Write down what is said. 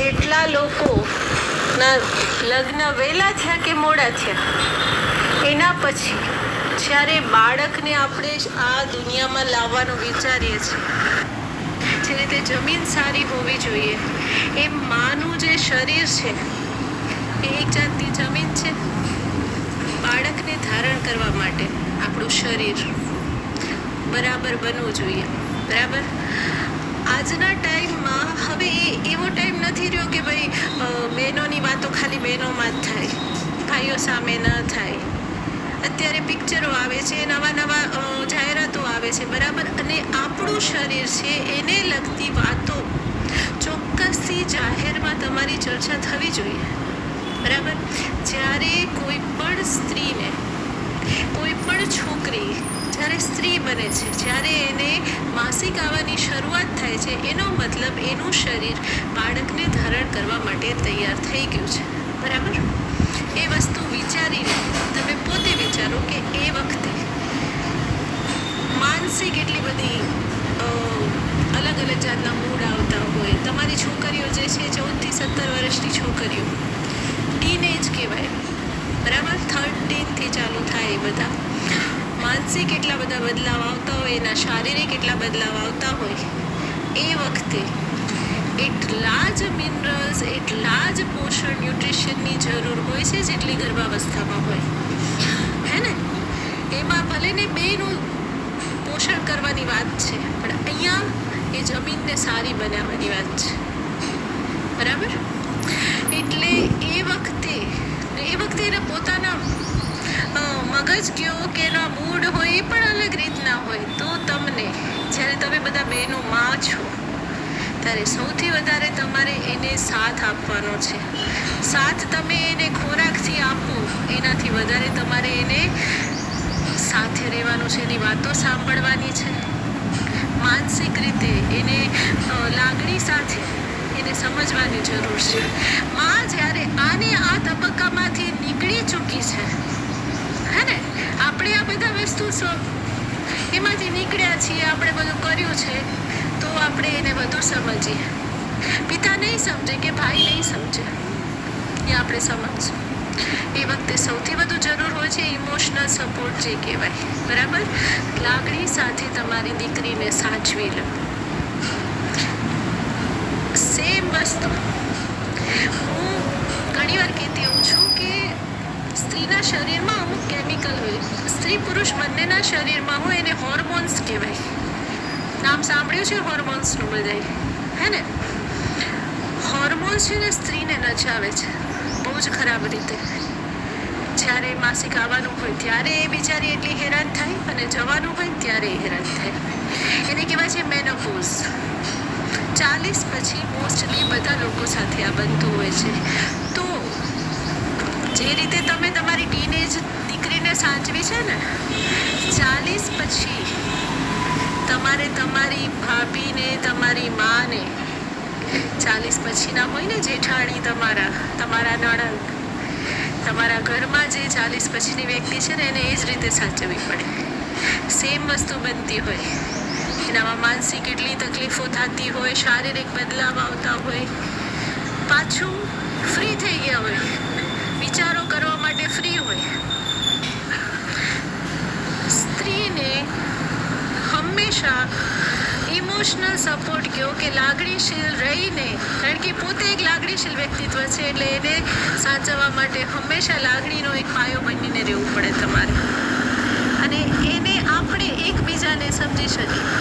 જેટલા લોકો ના લગ્ન વહેલા થયા કે મોડા થયા, એના પછી જ્યારે બાળકને આપણે આ દુનિયામાં લાવવાનું વિચારીએ છીએ, જે રીતે જમીન સારી હોવી જોઈએ, એ માનું જે શરીર છે, એ એક જાતની જમીન છે, બાળકને ધારણ કરવા માટે આપણું શરીર બરાબર બનવું જોઈએ, બરાબર? આજના ટાઈમમાં હવે એ એવો ટાઈમ નથી રહ્યો કે ભાઈ બહેનોની વાતો ખાલી બહેનોમાં જ થાય, ભાઈઓ સામે ન થાય. અત્યારે પિક્ચરો આવે છે, નવા નવા જાહેરાતો આવે છે, બરાબર? અને આપણું શરીર છે એને લગતી વાતો ચોક્કસથી જાહેરમાં તમારી ચર્ચા થવી જોઈએ. બરાબર? જ્યારે કોઈ પણ સ્ત્રીને, કોઈ પણ છોકરી જ્યારે સ્ત્રી બને છે, જ્યારે એને માસિક આવવાની શરૂઆત થાય છે, એનો મતલબ એનું શરીર બાળકને ધારણ કરવા માટે તૈયાર થઈ ગયું છે. બરાબર? એ વસ્તુ વિચારીને તમે પોતે વિચારો કે એ વખતે માનસિક એટલી બધી અલગ અલગ જાતના મૂડ આવતા હોય. તમારી છોકરીઓ જે છે, ચૌદથી સત્તર વર્ષની છોકરીઓ ટીનેજ કહેવાય. બરાબર? થર્ટીનથી ચાલુ થાય એ બધા. માનસિક એટલા બધા બદલાવ આવતા હોય, એના શારીરિક એટલા બદલાવ આવતા હોય, એ વખતે એટલા જ મિનરલ્સ એટલા જ પોષણ ન્યુટ્રિશનની જરૂર હોય છે જેટલી ગર્ભાવસ્થામાં હોય. હે ને? એમાં ભલે ને બેનું પોષણ કરવાની વાત છે, પણ અહીંયા એ જમીનને સારી બનાવવાની વાત છે. બરાબર એટલે એ વખતે એ વખતે એના પોતાના અ, મગજ કયો કે એનો મૂડ હોય એ પણ અલગ રીતના હોય તો તમને જ્યારે તમે બધા બહેનો માં છો, ત્યારે સૌથી વધારે તમારે એને સાથ આપવાનો છે. સાથ તમે એને ખોરાકથી આપો, એનાથી વધારે તમારે એને સાથે રહેવાનું છે. એની વાતો સાંભળવાની છે. માનસિક રીતે એને લાગણી સાથે એને સમજવાની જરૂર છે. માં જ્યારે આને આ તબક્કામાંથી નીકળી ચૂકી છે, હે ને? આપણે આ બધા વસ્તુ એમાંથી નીકળ્યા છીએ, આપણે બધું કર્યું છે, તો આપણે એને વધુ સમજીએ. પિતા નહીં સમજે કે ભાઈ નહીં સમજે. એ આપણે સમજશું. એ વખતે સૌથી વધુ જરૂર હોય છે ઇમોશનલ સપોર્ટ જે કહેવાય. બરાબર? લાગણી સાથે તમારી દીકરીને સાચવી લો. સેમ વસ્તુ હું ઘણીવાર કહેતી હોઉં છું કે સ્ત્રીના શરીરમાં અમુક કેમિકલ હોય સ્ત્રી પુરુષ બંનેના શરીરમાં હોય એને હોર્મોન્સ કહેવાય. નામ સાંભળ્યું છે હોર્મોન્સનું બધાય? હે ને? હોર્મોન્સ છે ને સ્ત્રીને નચાવે છે. બહુ જ ખરાબ રીતે. જ્યારે માસિક આવવાનું હોય ત્યારે એ બિચારી એટલી હેરાન થાય અને જવાનું હોય ત્યારે એ હેરાન થાય. એને કહેવાય છે મેનોપોઝ ચાલીસ પછી મોસ્ટલી બધા લોકો સાથે આ બનતું હોય છે. તો જે રીતે તમે તમારી ટીનેજ દીકરીને સાચવી છે ને, ચાલીસ પછી તમારે તમારી ભાભીને, તમારી માને ચાલીસ પછીના હોય ને જેઠાણી તમારા તમારા નણંદ, તમારા ઘરમાં જે ચાલીસ પછીની વ્યક્તિ છે ને, એને એ જ રીતે સાચવવી પડે. સેમ વસ્તુ બનતી હોય. એનામાં માનસિક કેટલી તકલીફો થતી હોય, શારીરિક બદલાવ આવતા હોય. પાછું ફ્રી થઈ ગયા હોય. વિચારો કરવા માટે ફ્રી હોય. સ્ત્રીને હંમેશા ઇમોશનલ સપોર્ટ કહો કે લાગણીશીલ રહીને, કારણ કે પોતે એક લાગણીશીલ વ્યક્તિત્વ છે, એટલે એને સાચવવા માટે હંમેશા લાગણીનો એક પાયો બનીને રહેવું પડે તમારે. અને એને આપણે એકબીજાને સમજી શકીએ.